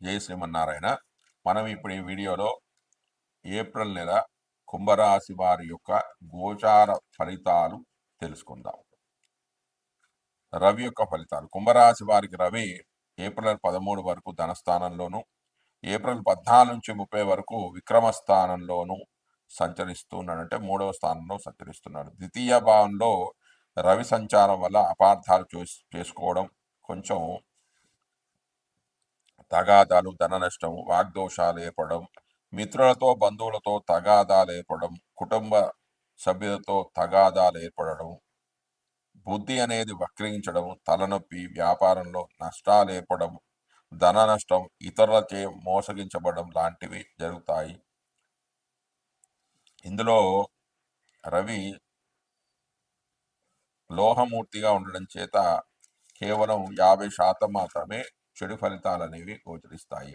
జై శ్రీమన్నారాయణ. మనం ఇప్పుడు ఈ వీడియోలో ఏప్రిల్ నెల కుంభరాశి వారి యొక్క గోచార ఫలితాలు తెలుసుకుందాం. రవి యొక్క ఫలితాలు. కుంభరాశి వారికి రవి ఏప్రిల్ పదమూడు వరకు ధనస్థానంలోను ఏప్రిల్ పద్నాలుగు నుంచి ముప్పై వరకు విక్రమ స్థానంలోను సంచరిస్తున్నాడు అంటే మూడవ స్థానంలో సంచరిస్తున్నాడు. ద్వితీయ భావంలో రవి సంచారం వల్ల అపార్థాలు చూసి చేసుకోవడం కొంచెం తగాదాలు ధన నష్టం వాగ్దోషాలు ఏర్పడడం మిత్రులతో బంధువులతో తగాదాలు ఏర్పడడం కుటుంబ సభ్యులతో తగాదాలు ఏర్పడడం బుద్ధి అనేది వక్రించడం తలనొప్పి వ్యాపారంలో నష్టాలు ఏర్పడడం ధన నష్టం ఇతరులచే మోసగించబడడం లాంటివి జరుగుతాయి. ఇందులో రవి లోహమూర్తిగా ఉండడం చేత కేవలం యాభై శాతం మాత్రమే చెడు ఫలితాలు అనేవి గోచరిస్తాయి.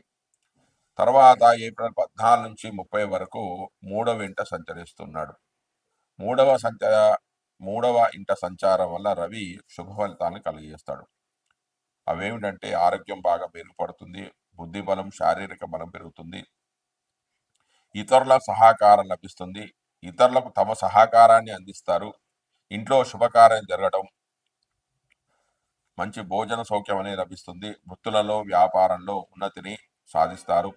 తర్వాత ఏప్రిల్ పద్నాలుగు నుంచి ముప్పై వరకు మూడవ ఇంట సంచరిస్తున్నాడు. మూడవ సంచార మూడవ ఇంట సంచారం వల్ల రవి శుభ ఫలితాలను కలిగజేస్తాడు. అవేమిటంటే ఆరోగ్యం బాగా మెరుగుపడుతుంది బుద్ధి బలం శారీరక బలం పెరుగుతుంది. ఇతరుల సహకారం లభిస్తుంది. ఇతరులకు తమ సహకారాన్ని అందిస్తారు. ఇంట్లో శుభకార్యం జరగడం మంచి భోజన సౌఖ్యం అనేది లభిస్తుంది. వృత్తులలో వ్యాపారంలో ఉన్నతిని సాధిస్తారు.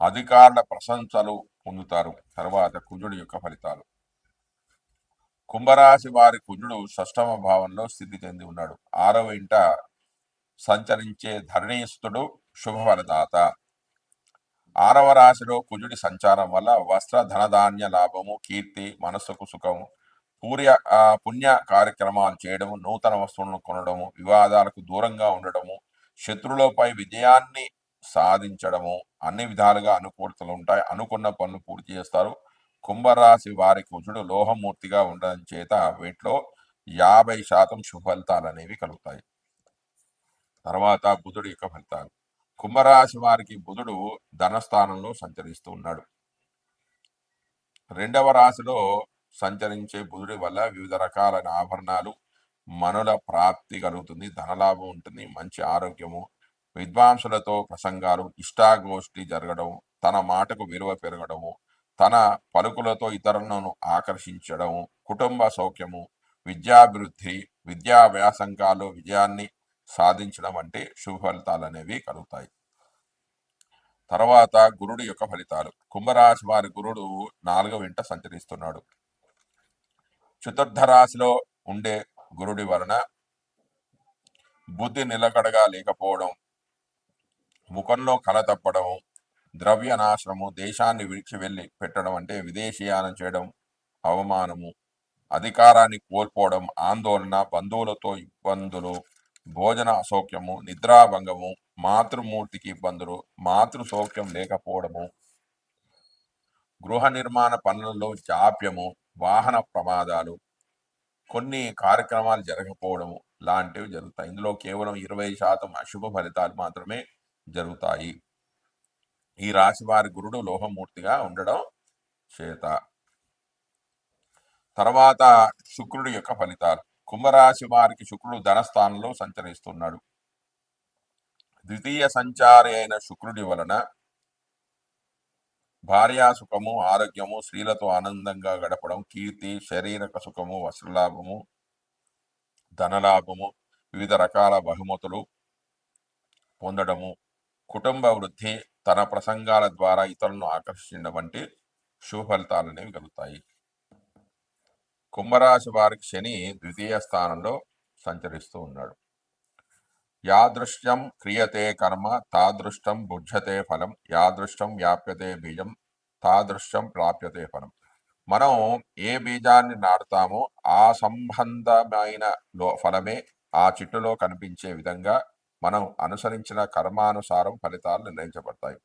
అధికారుల ప్రశంసలు పొందుతారు. తర్వాత కుజుడి యొక్క ఫలితాలు. కుంభరాశి వారి కుజుడు షష్టమ భావంలో స్థితి చెంది ఉన్నాడు. ఆరవ ఇంట సంచరించే ధరణీస్తుడు శుభఫలదాత. ఆరవ రాశిలో కుజుడి సంచారం వల్ల వస్త్ర ధనధాన్య లాభము కీర్తి మనస్సుకు సుఖము పూర్య పుణ్య కార్యక్రమాలు చేయడము నూతన వస్తువులను కొనడము వివాదాలకు దూరంగా ఉండడము శత్రువులపై విజయాన్ని సాధించడము అన్ని విధాలుగా అనుకూలతలు ఉంటాయి. అనుకున్న పనులు పూర్తి చేస్తారు. కుంభరాశి వారి కుజుడు లోహమూర్తిగా ఉండడం చేత వీటిలో యాభై శాతం శుభఫలితాలు అనేవి కలుగుతాయి. తర్వాత బుధుడి యొక్క ఫలితాలు. కుంభరాశి వారికి బుధుడు ధనస్థానంలో సంచరిస్తూ ఉన్నాడు. రెండవ రాశిలో సంచరించే బుధుడి వల్ల వివిధ రకాలైన ఆభరణాలు మనుల ప్రాప్తి కలుగుతుంది ధనలాభం ఉంటుంది మంచి ఆరోగ్యము విద్వాంసులతో ప్రసంగాలు ఇష్టాగోష్ఠి జరగడం తన మాటకు విలువ పెరగడము తన పలుకులతో ఇతరులను ఆకర్షించడము కుటుంబ సౌఖ్యము విద్యాభివృద్ధి విద్యా వ్యాసంగాల్లో విజయాన్ని సాధించడం అంటే శుభ ఫలితాలు అనేవి కలుగుతాయి. తర్వాత గురుడు యొక్క ఫలితాలు. కుంభరాశి వారి గురుడు నాలుగవ ఇంట సంచరిస్తున్నాడు. చతుర్థ రాశిలో ఉండే గురుడి వలన బుద్ధి నిలకడగా లేకపోవడం ముఖంలో కళ తప్పడం ద్రవ్య నాశనము దేశాన్ని విడిచి వెళ్ళి పెట్టడం అంటే విదేశీయానం చేయడం అవమానము అధికారాన్ని కోల్పోవడం ఆందోళన బంధువులతో ఇబ్బందులు భోజన అసౌఖ్యము నిద్రాభంగము మాతృమూర్తికి ఇబ్బందులు మాతృ సౌఖ్యం లేకపోవడము గృహ నిర్మాణ పనులలో జాప్యము వాహన ప్రమాదాలు కొన్ని కార్యక్రమాలు జరగకపోవడము లాంటివి జరుగుతాయి. ఇందులో కేవలం ఇరవై శాతం అశుభ ఫలితాలు మాత్రమే జరుగుతాయి. ఈ రాశి వారి గురుడు లోహమూర్తిగా ఉండడం చేత. తర్వాత శుక్రుడి యొక్క ఫలితాలు. కుంభరాశి వారికి శుక్రుడు ధనస్థానంలో సంచరిస్తున్నాడు. ద్వితీయ సంచారి అయిన శుక్రుడి వలన భార్యా సుఖము ఆరోగ్యము స్త్రీలతో ఆనందంగా గడపడం కీర్తి శారీరక సుఖము వస్త్రలాభము ధనలాభము వివిధ రకాల బహుమతులు పొందడము కుటుంబ వృద్ధి తన ప్రసంగాల ద్వారా ఇతరులను ఆకర్షించడం వంటి శుభఫలితాలు అనేవి కలుగుతాయి. కుంభరాశి వారికి శని ద్వితీయ స్థానంలో సంచరిస్తూ ఉన్నాడు. యాదృశ్యం క్రియతే కర్మ తాదృష్టం బుజ్జతే ఫలం యాదృష్టం వ్యాప్యతే బీజం తాదృశ్యం ప్రాప్యతే ఫలం. మనం ఏ బీజాన్ని నాటుతామో ఆ సంబంధమైన లో ఫలమే ఆ చిట్టులో కనిపించే విధంగా మనం అనుసరించిన కర్మానుసారం ఫలితాలు నిర్ణయించబడతాయి.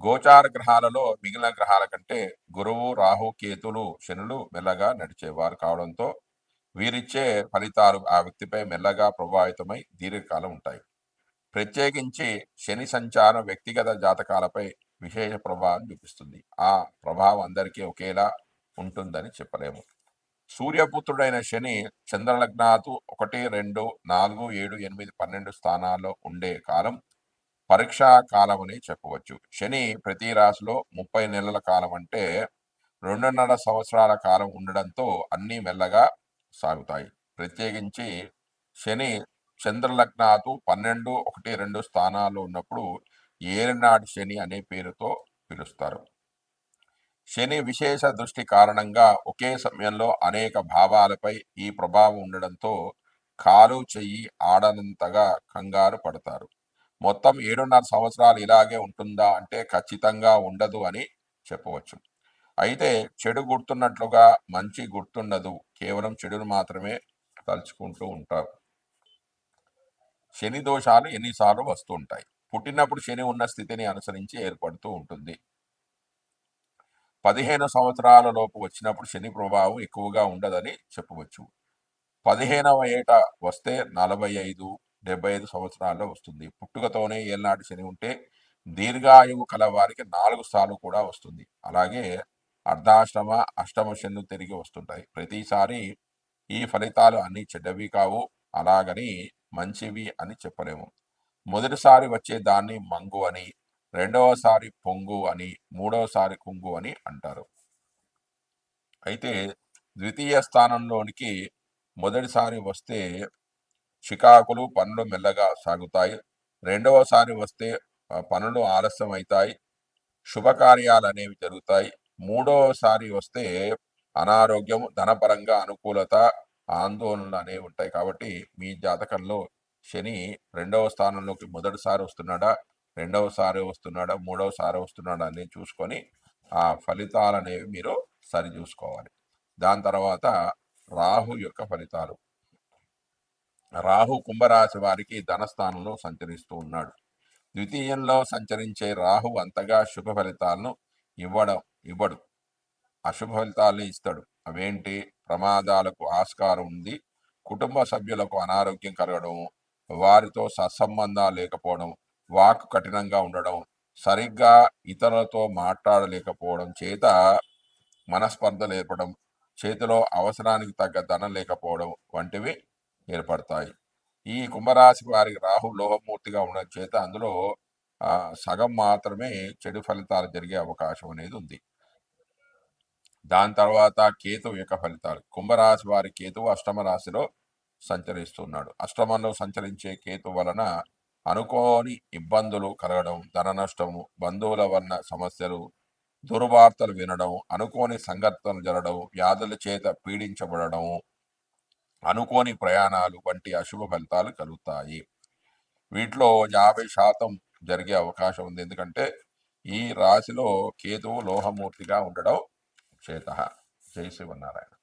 గోచార గ్రహాలలో మిగిలిన గ్రహాల కంటే గురువు రాహు కేతులు శనులు మెల్లగా నడిచేవారు కావడంతో వీరిచ్చే ఫలితాలు ఆ వ్యక్తిపై మెల్లగా ప్రభావితమై దీర్ఘకాలం ఉంటాయి. ప్రత్యేకించి శని సంచారం వ్యక్తిగత జాతకాలపై విశేష ప్రభావం చూపిస్తుంది. ఆ ప్రభావం అందరికీ ఒకేలా ఉంటుందని చెప్పలేము. సూర్యపుత్రుడైన శని చంద్రలగ్నాతు ఒకటి రెండు నాలుగు ఏడు ఎనిమిది పన్నెండు స్థానాల్లో ఉండే కాలం పరీక్షా కాలం అని చెప్పవచ్చు. శని ప్రతి రాశిలో ముప్పై నెలల కాలం అంటే రెండున్నర సంవత్సరాల కాలం ఉండడంతో అన్నీ మెల్లగా సాగుతాయి. ప్రత్యేకించి శని చంద్రలగ్నాతు పన్నెండు ఒకటి రెండు స్థానాలు ఉన్నప్పుడు ఏలినాటి శని అనే పేరుతో పిలుస్తారు. శని విశేష దృష్టి కారణంగా ఒకే సమయంలో అనేక భావాలపై ఈ ప్రభావం ఉండడంతో కాలు చెయ్యి ఆడనంతగా కంగారు పడతారు. మొత్తం ఏడున్నర సంవత్సరాలు ఇలాగే ఉంటుందా అంటే ఖచ్చితంగా ఉండదు అని చెప్పవచ్చు. అయితే చెడు గుర్తున్నట్లుగా మంచి గుర్తుండదు. కేవలం చెడును మాత్రమే తలుచుకుంటూ ఉంటారు. శని దోషాలు ఎన్నిసార్లు వస్తూ ఉంటాయి పుట్టినప్పుడు శని ఉన్న స్థితిని అనుసరించి ఏర్పడుతూ ఉంటుంది. పదిహేను సంవత్సరాల లోపు వచ్చినప్పుడు శని ప్రభావం ఎక్కువగా ఉండదని చెప్పవచ్చు. పదిహేనవ ఏట వస్తే నలభై ఐదు డెబ్బై ఐదు సంవత్సరాల్లో వస్తుంది. పుట్టుకతోనే ఏళ్ళనాటి శని ఉంటే దీర్ఘాయువు కల వారికి నాలుగు సార్లు కూడా వస్తుంది. అలాగే అర్ధాశ్రమ అష్టమ శని తిరిగి వస్తుంటాయి. ప్రతిసారి ఈ ఫలితాలు అన్ని చెడ్డవి కావు అలాగని మంచివి అని చెప్పలేము. మొదటిసారి వచ్చే దాన్ని మంగు అని రెండవసారి పొంగు అని మూడవసారి కుంగు అని అంటారు. అయితే ద్వితీయ స్థానంలోనికి మొదటిసారి వస్తే చికాకులు పనులు మెల్లగా సాగుతాయి. రెండవసారి వస్తే పనులు ఆలస్యం అవుతాయి శుభకార్యాలు అనేవి జరుగుతాయి. మూడవసారి వస్తే అనారోగ్యం ధనపరంగా అనుకూలత ఆందోళనలు అనేవి ఉంటాయి. కాబట్టి మీ జాతకంలో శని రెండవ స్థానంలోకి మొదటిసారి వస్తున్నాడా రెండవసారి వస్తున్నాడా మూడవసారి వస్తున్నాడా అనేది చూసుకొని ఆ ఫలితాలు అనేవి మీరు సరి చూసుకోవాలి. దాని తర్వాత రాహు యొక్క ఫలితాలు. రాహు కుంభరాశి వారికి ధనస్థానంలో సంచరిస్తూ ఉన్నాడు. ద్వితీయంలో సంచరించే రాహు అంతగా శుభ ఫలితాలను ఇవ్వడం ఇవ్వడు. అశుభ ఫలితాలను ఇస్తాడు. అవేంటి? ప్రమాదాలకు ఆస్కారం ఉంది. కుటుంబ సభ్యులకు అనారోగ్యం కలగడం వారితో సత్సంబంధాలు లేకపోవడం వాక్ కఠినంగా ఉండడం సరిగ్గా ఇతరులతో మాట్లాడలేకపోవడం చేత మనస్పర్ధలు ఏర్పడడం చేతిలో అవసరానికి తగ్గ ధనం లేకపోవడం వంటివి ఏర్పడతాయి. ఈ కుంభరాశి వారికి రాహు లోహమూర్తిగా ఉండడం చేత అందులో సగం మాత్రమే చెడు ఫలితాలు జరిగే అవకాశం అనేది ఉంది. దాని తర్వాత కేతు యొక్క ఫలితాలు. కుంభరాశి వారి కేతువు అష్టమ రాశిలో సంచరిస్తున్నాడు. అష్టమంలో సంచరించే కేతు వలన అనుకోని ఇబ్బందులు కలగడం ధన నష్టము బంధువుల వలన సమస్యలు దుర్వార్తలు వినడం అనుకోని సంఘటనలు జరగడం వ్యాధుల చేత పీడించబడడం అనుకోని ప్రయాణాలు వంటి అశుభ ఫలితాలు కలుగుతాయి. వీటిలో యాభై శాతం జరిగే అవకాశం ఉంది. ఎందుకంటే ఈ రాశిలో కేతువు లోహమూర్తిగా ఉండడం చేత జై శివనారాయణ